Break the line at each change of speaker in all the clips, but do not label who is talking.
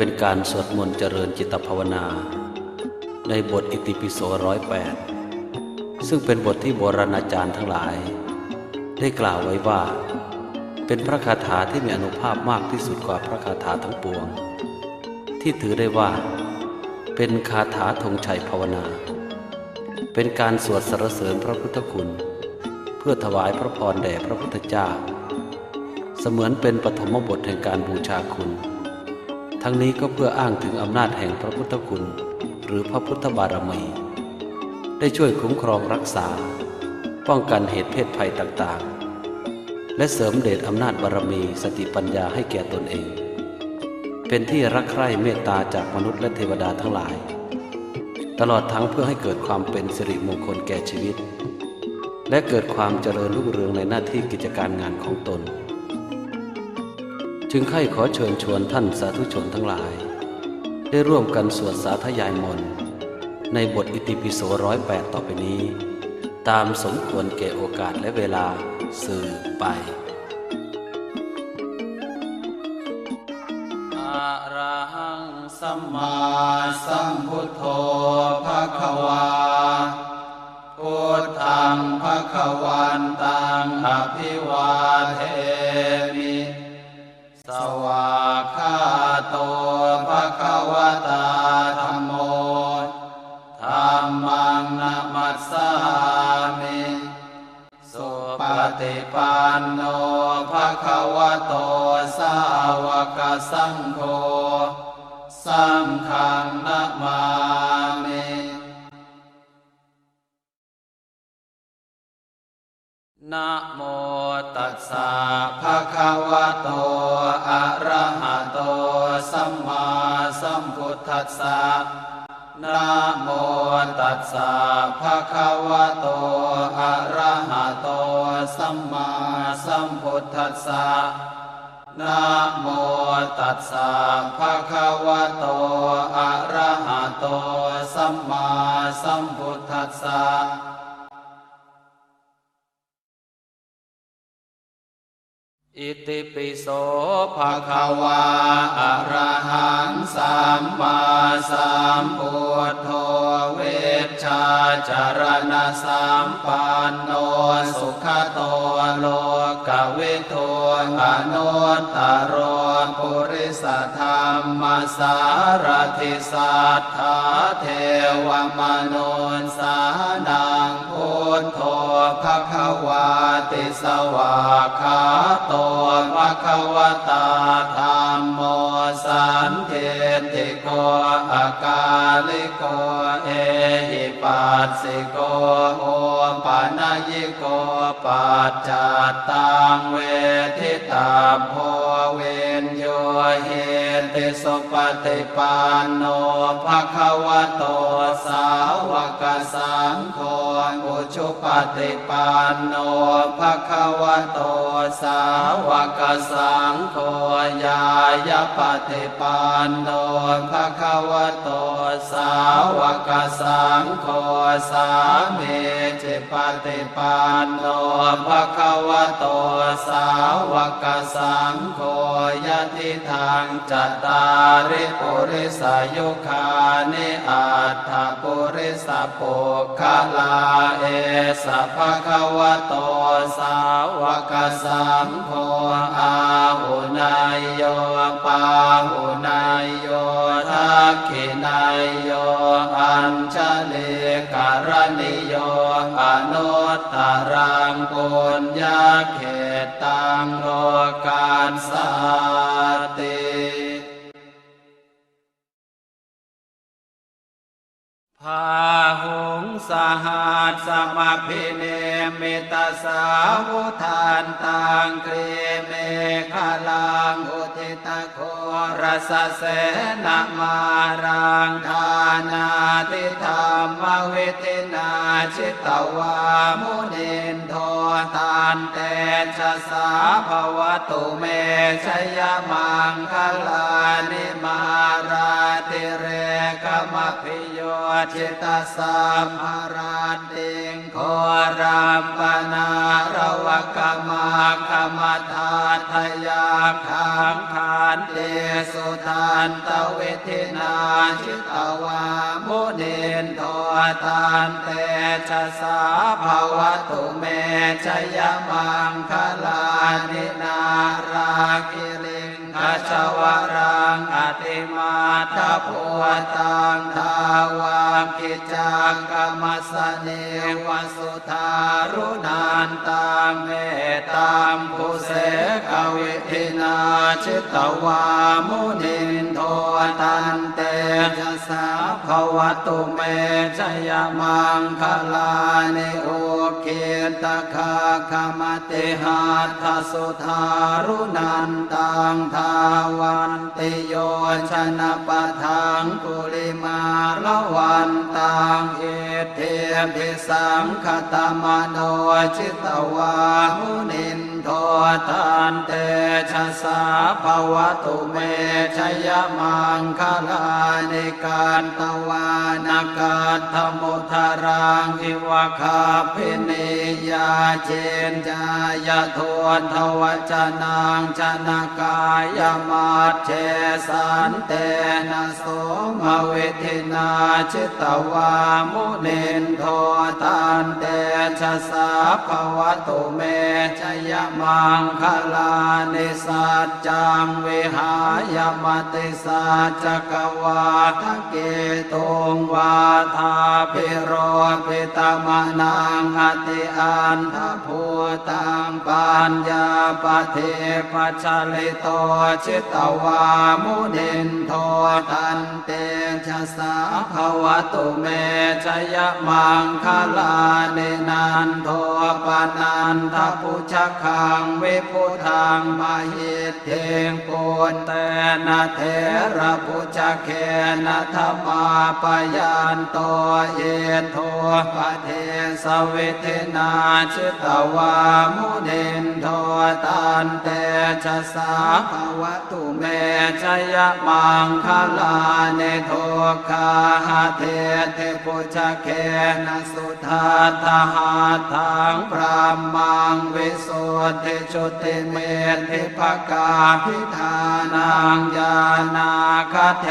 เป็นการสวดมนต์เจริญจิตภาวนา ในบทอิติปิโสร้อยแปดซึ่งเป็นบทที่โบราณอาจารย์ทั้งหลาย ได้กล่าวไว้ว่า เป็นพระคาถาที่มีอนุภาพมากที่สุดกว่าพระคาถาทั้งปวง ที่ถือได้ว่า เป็นคาถาธงชัยภาวนา เป็นการสวดสรรเสริญพระพุทธคุณ เพื่อถวายพระพรแด่พระพุทธเจ้า เสมือนเป็นปฐมบทแห่งการบูชาคุณ ทั้งนี้ก็เพื่ออ้างถึงอำนาจแห่งพระพุทธคุณ หรือพระพุทธบารมี ได้ช่วยคุ้มครองรักษา ป้องกันเหตุเพศภัยต่างๆ และเสริมเดชอำนาจบารมีสติปัญญาให้แก่ตนเอง เป็นที่รักใคร่เมตตาจากมนุษย์และเทวดาทั้งหลาย ตลอดทั้งเพื่อให้เกิดความเป็นสิริมงคลแก่ชีวิต และเกิดความเจริญรุ่งเรืองในหน้าที่กิจการงานของตน จึงใคร่ขอเชิญชวนท่านสาธุชนทั้งหลาย ได้ร่วมกันสวดสาธยายมนต์ในบทอิติปิโสร้อยแปดต่อไปนี้ ตามสมควรแก่โอกาสและเวลาสื่อไปอะระหังสัมมาสัมพุทโธภะคะวาพุทธังภะคะวันตังอภิวาเทมิ สังโฆสังฆังนะมามินะโมตัสสะภะคะวะโต อะระหะโต สัมมาสัมพุทธัสสะนะโมตัสสะภะคะวะโต อะระหะโต สัมมาสัมพุทธัสสะ นะโมตัสสะภะคะวะโต อะระหะโต สัมมาสัมพุทธัสสะอิติปิโสภะคะวาอะระหังสัมมาสัมพุทโธเวชชาจารณะสัมปันโนสุขโตโลกเวิทู อนุตตรโรปุริสธรรมสารทิสัทธาเทวมนุนสานังพุทโธภะคะวาติสวากขาโตภะคะวตาธรรมโมสันเทติโกอากาลิโกเอหิปัสสิโกโอปานายิโกปัจจัตตังเวทิ โพ สุปฏิปันโนภะคะวะโตสาวกสังโฆอุชุปฏิปันโนภะคะวะโตสาวกสังโฆยายาปฏิปันโนภะคะวะโตสาวกสังโฆสามีจิปฏิปันโนภะคะวะโตสาวกสังโฆยะติทางจัตตาริปุริสายุคานิอัตถปุริสปุคลาเอสะภะคะวะโตสาวกสังโฆอาหุนายโยปาหุนายโยทักขินายโยอัญชลิการณิโยอนุตตรังปุญญาเขตตังโลกาสสาติาหุงสหัสสมพิเนมิตาสาวุทานตังครีเมฆลังอุทิตโครสเสนามารังทานาติธรรมเวทินาชิตวามุนินโททานเตชะสาภวตุเมชยมังคลา พิโยชิตสัมภราติงโครามปนารวกมากรรมทาทยาขังขานเตสุทานตเวทินาชิตวามุนินโทตานเตชะสาภาวตุเมชยมังคลานินาราคิลิ งขชวรังอติมาทพุวตังทาวามกิจังกรรมสเนวสุธารุนันตังเมตังภุเส วิทินาชิตวามุนินโทตันเตชะสาภวตุเมชยมังคลานิโอเกตคาคมติหาทสุธารุนันตังทาวันติโยชนะปะทังกุลิมาละวันตังเอเทพิสังคตมโนชิตวามุนิน โทตันเตชะสาภวตุเมชยมังคลานิการตวานากาธมุทารังอิวะคาพินิยาเจนจายทวนทวจนังชนากายมาเชสันเตนะโสมเวทินาชิตวามุนินโทตันเตชะสาภวตุเมชยมัมังคลานิสัจจังวิหายมติสัจกวาทะเกตุงวาทาพิโรปิตมนังอติอันทภูตังปัญญาปเทปัจจลิโตชิตวามุนินโทตันเตชะสาภวตุเมชยมังคลาเนนันโทปนันทปุชคังวิพุทังมหิตเทงปุนเตนะเทระปุชเคนะธรรมาปยันโตเอโทปเทสวิเทนาชิตวามุนินโทตันเตชะสาภวตุเมชยมังคลาเนโทคาหาเทเทปุชเคนะสุทาทหาทังพระมังวิสุทติชุติเมธิภกาพิธานังญาณาคเท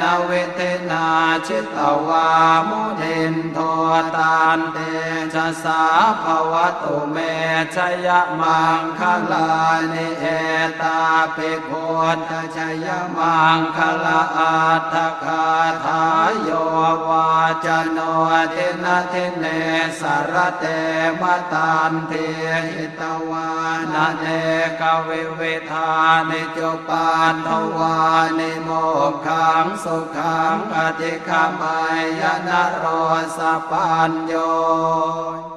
นเวเทนาชิตวามุเินโทตันเตชะสาภวตุเมชยมังคลานิ ปิโพธชยมังคลาอัตถคาทายโยวาจโนเทนะเทเนสารเตมตันเทหิตวานาเนกวิเวทานิจุปานทวานิโมกขังสุขังอธิคามายนโรสปัญโย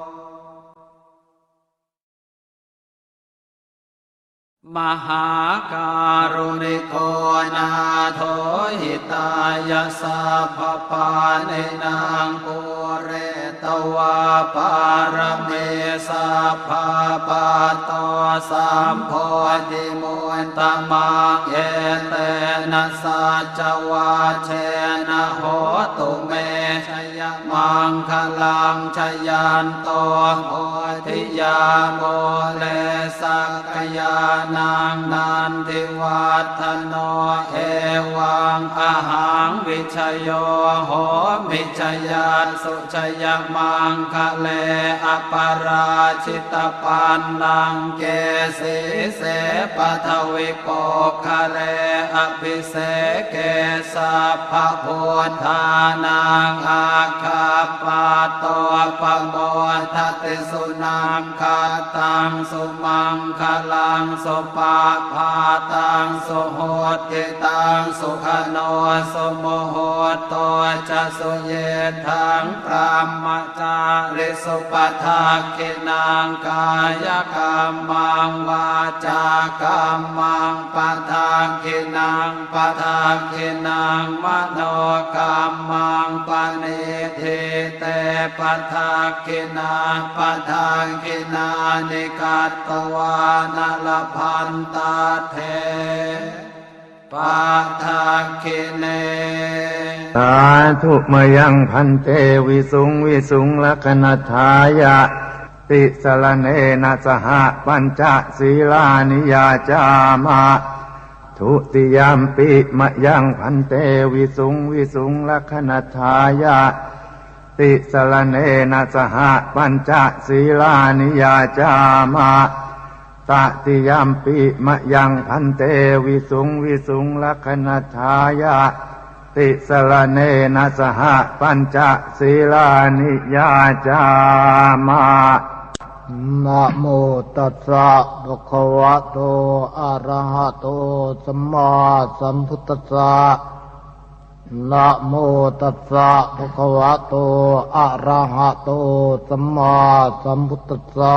มหาการุณิโกนาโทหิตายาสัพพปาเนนางปุเรตวาปารเมสัพพปาตสัมโพธิมุตตมังเอเตนะสัจวาเชนะโหตุเมชยมังคลังชยันโตโพ ธิยาโมเลสักยานางนันทิวัฒโนเอวังอาหั งวิชโยโหมิชยันสุชยมังคะเลอปราชิตปันนังเกสีเสปทวิโปคะเลอภิเสเกสัพพพุทธานังอาคาปาโตปโมทติสุนังคาตังสุมังคลังสุปาพาตังสุโหติตังสุขโนสุโมโหโตจะสุเยทังพรหมจาริสุปทักขินางกายกรรมังวาจากรรมังปทักขินางปทักขินางมโนกรรมังปณิทิเตปทักขินาปทักขินานิกัตตวานลพันตาเท ปาทาเคเน
สาธุมยังพันเตวิสุงวิสุงลักนัทายะ ติสรณเนนะสหปัญจศีลานิยาจามะทุติยามปิมะยังพันเตวิสุงวิสุงลักนัทายะ ติสรณเนนะสหปัญจศีลานิยาจามะ ตติยามปิมะยังพันเตวิสุงวิสุงลักนัทายะ ติสรณเนนะสหปัญจศีลานิยาจามะ
นะโมตัสสะภะคะวะโตอะระหะโตสัมมาสัมพุทธัสสะนะโมตัสสะภะคะวะโตอะระหะโตสัมมาสัมพุทธัสสะ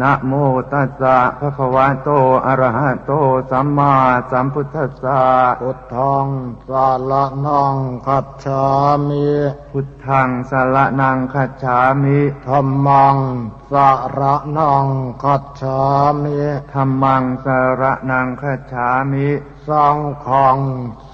นะโมตัสสะภะคะวะโต อะระหะโต สัมมาสัมพุทธัสสะ
พุทธังสารนังคัจฉามิ
พุทธังสารนังคัจฉามิ
ธัมมังสารนังคัจฉามิ
ธัมมังสารนังคัจฉามิ
สังฆัง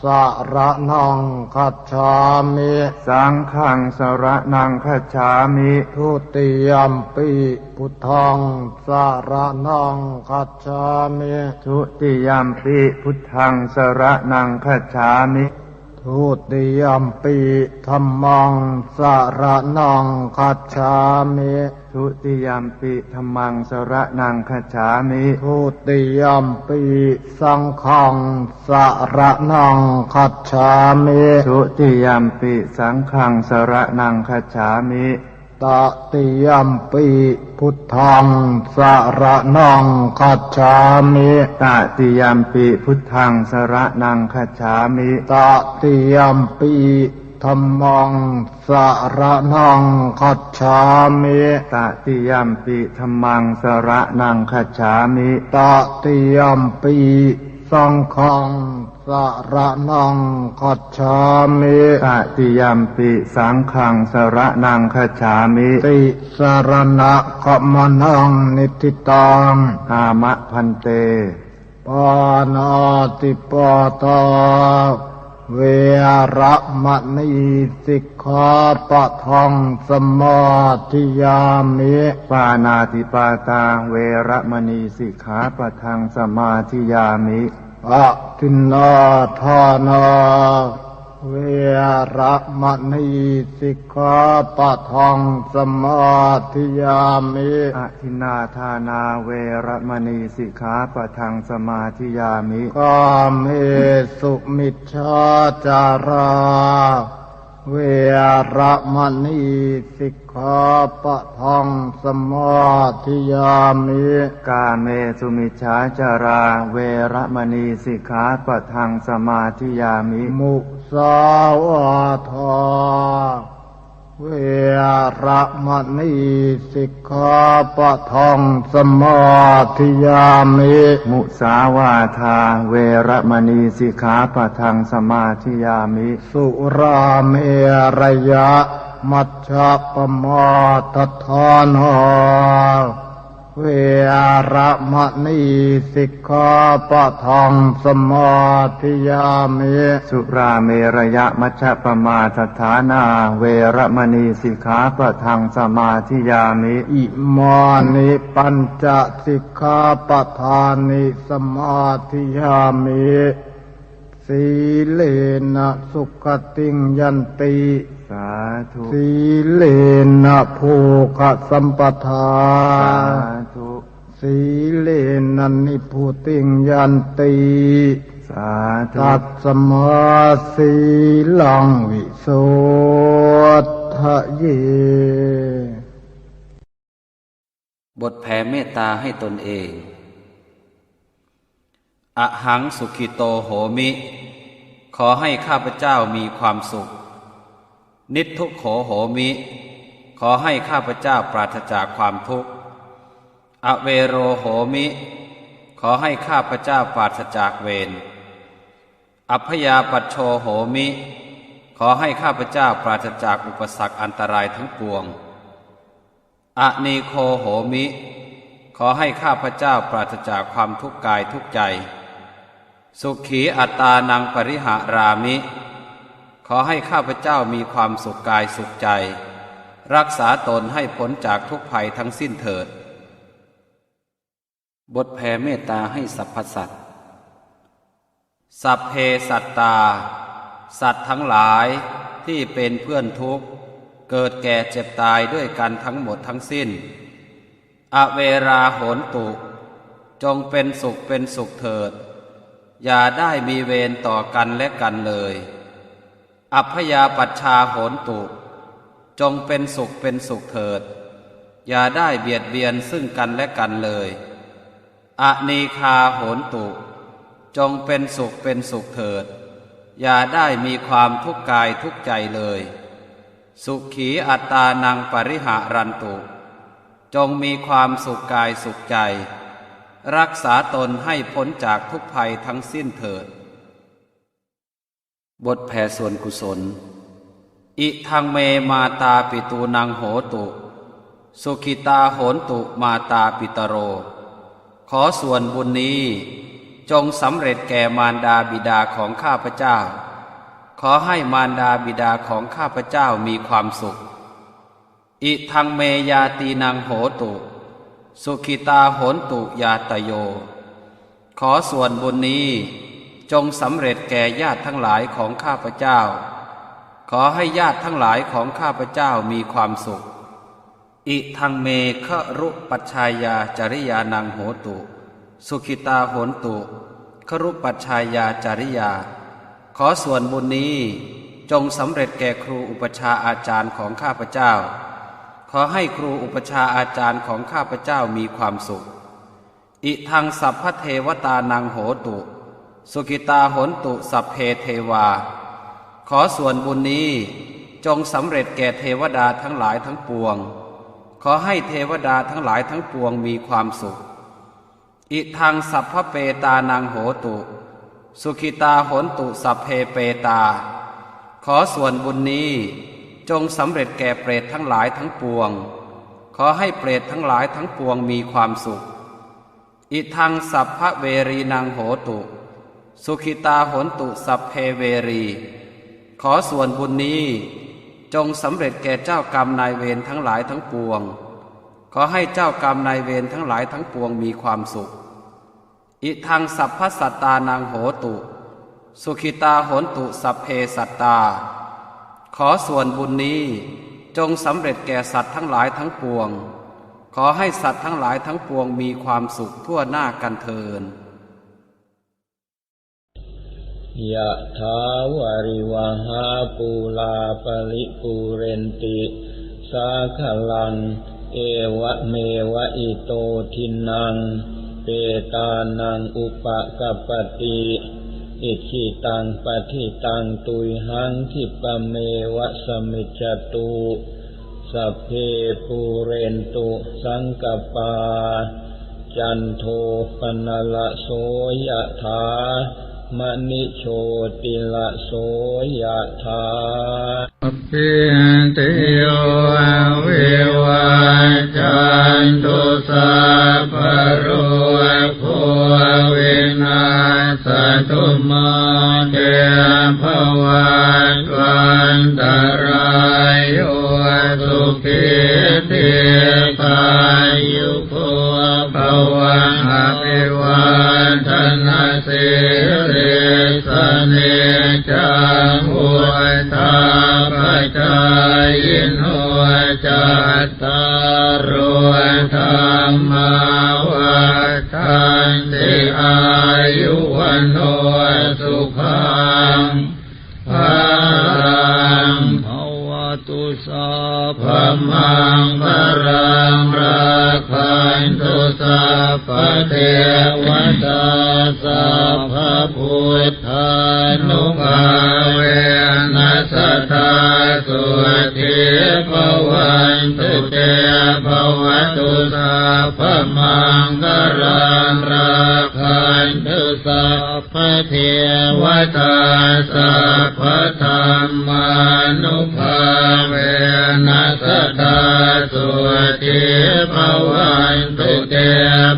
สารนังคัจฉามิ
สังฆังสารนังคัจฉามิ
ทุติยมปีพุทธังสารนังคัจฉามิ
ทุติยามปิพุทธังสารนังคัจฉามิ
ทุติยมปีธัมมังสารนังคัจฉามิ
ทุติยามปิธรรมังสารนังคัจฉามิ
ทุติยมปีสังฆังสารนังคัจฉามิ
ทุติยามปิสังฆังสารนังคัจฉามิ
ตติยมปีพุทธังสารนังคัจฉามิ
ตติยามปิพุทธังสารนังคัจฉามิ
ตติยมปี ธรรมังสารนังคัจฉามิ
ตติยมปิธรรมังสารนังคัจฉามิ
ตติยมปีสังฆังสารนังคัจฉามิ
ตติยมปิสังฆังสารนังคัจฉามิ
ติสารณะขมนังนิติตัง
อามะพันเต
ปานาติปาตา เวระมณีสิกขาปะทองสมาธิยามิ
ปานาติปาตาเวระมณีสิกขาปะทังสมาธิยามิ
อะทินนาทานา เวระมณีสิกขาปะทังสมาธิยามิ
อะทินนาทานาเวระมณีสิกขาปะทังสมาธิยามิ
กาเมสุมิชฌาจาราเวระมณีสิกขาปะทังสมาธิยามิ
กาเมสุมิชฌาจารา เวระมณีสิกขาปะทังสมาธิยามิ
มุ สาวาทาเวระมณีสิกขาปะทังสมาธิยามิ
มุสาวาทาเวระมณีสิกขาปะทังสมาธิยามิ
สุราเมรยะ มัชฌะปมาทฐานหา เวระมณีสิกขาปะทังสมาธิยามิ
สุราเมรยะมัชฌปมาทฐานา เวระมณีสิกขาปะทังสมาธิยามิ
อิมานิปัญจสิกขาปทานิสมาธิยามิสีเลนะสุขติงยันติ
สาธุ
สีเลนะภูกสัมปทา
สาธุ
สีเลนะนิพุติงยันติ
สาธุ
ตัดสมาสีลังวิโสทะเย
บทแผ่เมตตาให้ตนเองอะหังสุขิโตโหมิ ขอให้ข้าพเจ้ามีความสุข นิทุกโขโหมิ ขอให้ข้าพเจ้าปราศจากความทุกข์ อ
เวโรโหมิ ขอให้ข้าพเจ้าปราศจากเวร อัพยาปัชโชโหมิ ขอให้ข้าพเจ้าปราศจากอุปสรรคอันตรายทั้งปวง อนีโคโหมิ ขอให้ข้าพเจ้าปราศจากความทุกข์กายทุกใจ สุขีอัตตานังปริหารามิ ขอให้ข้าพเจ้ามีความสุขกายสุขใจ รักษาตนให้พ้นจากทุกภัยทั้งสิ้นเถิด บทแผ่เมตตาให้สรรพสัตว์สัพเพสัตตา สัตว์ทั้งหลายที่เป็นเพื่อนทุกข์ เกิดแก่เจ็บตายด้วยกันทั้งหมดทั้งสิ้น อเวราโหนตุ จงเป็นสุขเป็นสุขเถิด อย่าได้มีเวรต่อกันและกันเลย อัพยาปัชชาโหนตุ จงเป็นสุขเป็นสุขเถิด อย่าได้เบียดเบียนซึ่งกันและกันเลยอนีคาโหนตุ จงเป็นสุขเป็นสุขเถิด อย่าได้มีความทุกข์กายทุกใจเลย สุขีอัตตานังปริหารันตุ จงมีความสุขกายสุขใจ รักษาตนให้พ้นจากทุกภัยทั้งสิ้นเถิด บทแผ่ส่วนกุศล อิทังเมมาตาปิตูนังโหตุ สุขิตาโหนตุมาตาปิตโร ขอส่วนบุญนี้จงสำเร็จแก่มารดาบิดาของข้าพเจ้า ขอให้มารดาบิดาของข้าพเจ้ามีความสุข อิทังเมยาตีนังโหตุ สุขิตาโหนตุยาตโย ขอส่วนบุญนี้ จงสำเร็จแก่ญาติทั้งหลายของข้าพเจ้า ขอให้ญาติทั้งหลายของข้าพเจ้ามีความสุข อิทังเมฆรุปัชชายาจริยานังโหตุ สุขิตาโหนตุครุปัชชายาจริยา ขอส่วนบุญนี้จงสำเร็จแก่ครูอุปชาอาจารย์ของข้าพเจ้า ขอให้ครูอุปชาอาจารย์ของข้าพเจ้ามีความสุข อิทังสัพพเทวตานังโหตุ สุกิตาโหนตุสัพเพเทวา ขอส่วนบุญนี้จงสำเร็จแก่เทวดาทั้งหลายทั้งปวง ขอให้เทวดาทั้งหลายทั้งปวงมีความสุข อิทังสัพพเปตานังโหตุ สุขิตาโหนตุสัพเพเปตา ขอส่วนบุญนี้จงสำเร็จแก่เปรตทั้งหลายทั้งปวง ขอให้เปรตทั้งหลายทั้งปวงมีความสุข อิทังสัพพเวรีนังโหตุ สุขิตาโหนตุสัพเพเวรี ขอส่วนบุญนี้จงสำเร็จแก่เจ้ากรรมนายเวรทั้งหลายทั้งปวง ขอให้เจ้ากรรมนายเวรทั้งหลายทั้งปวงมีความสุข อิทังสัพพสัตตานังโหตุ สุขิตาโหนตุสัพเพสัตตา ขอส่วนบุญนี้จงสำเร็จแก่สัตว์ทั้งหลายทั้งปวง ขอให้สัตว์ทั้งหลายทั้งปวงมีความสุขทั่วหน้ากันเทิน
ยะถาวาริวหาปูลาปริปูเรนติ สาขลัง เอวะเมวะอิโตทินัง เปตานังอุปกปปติอิชิตังปฏิตังตุยหังทิปะเมวะสมิจจตุสัพเพปูเรนตุสังกปา จันโทปนละโสยะถา มณิโชติละโสยะถา
พิติโยวิวัจจันตุสัพพะโรโควินาสตุมาเตภวันวันตา โนสุขังภาลังภวตุสัพพมังคารังรักขันตุสัพเทวตาสัพพะพุทธานุภาเวนัสตาสุทิภวันตุเตภวตุสัพพมังคลังรัก นตุสัพพเทวตาสัพพธรรมานุภาเวนัสตาสุทิภวันตุเต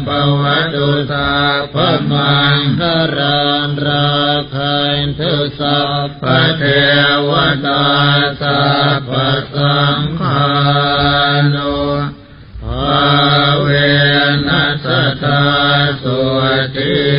ภวตุสัพพมังคลังรักขันตุสัพพเทวตาสัพพสังฆานุภาเวนัสตาสุติ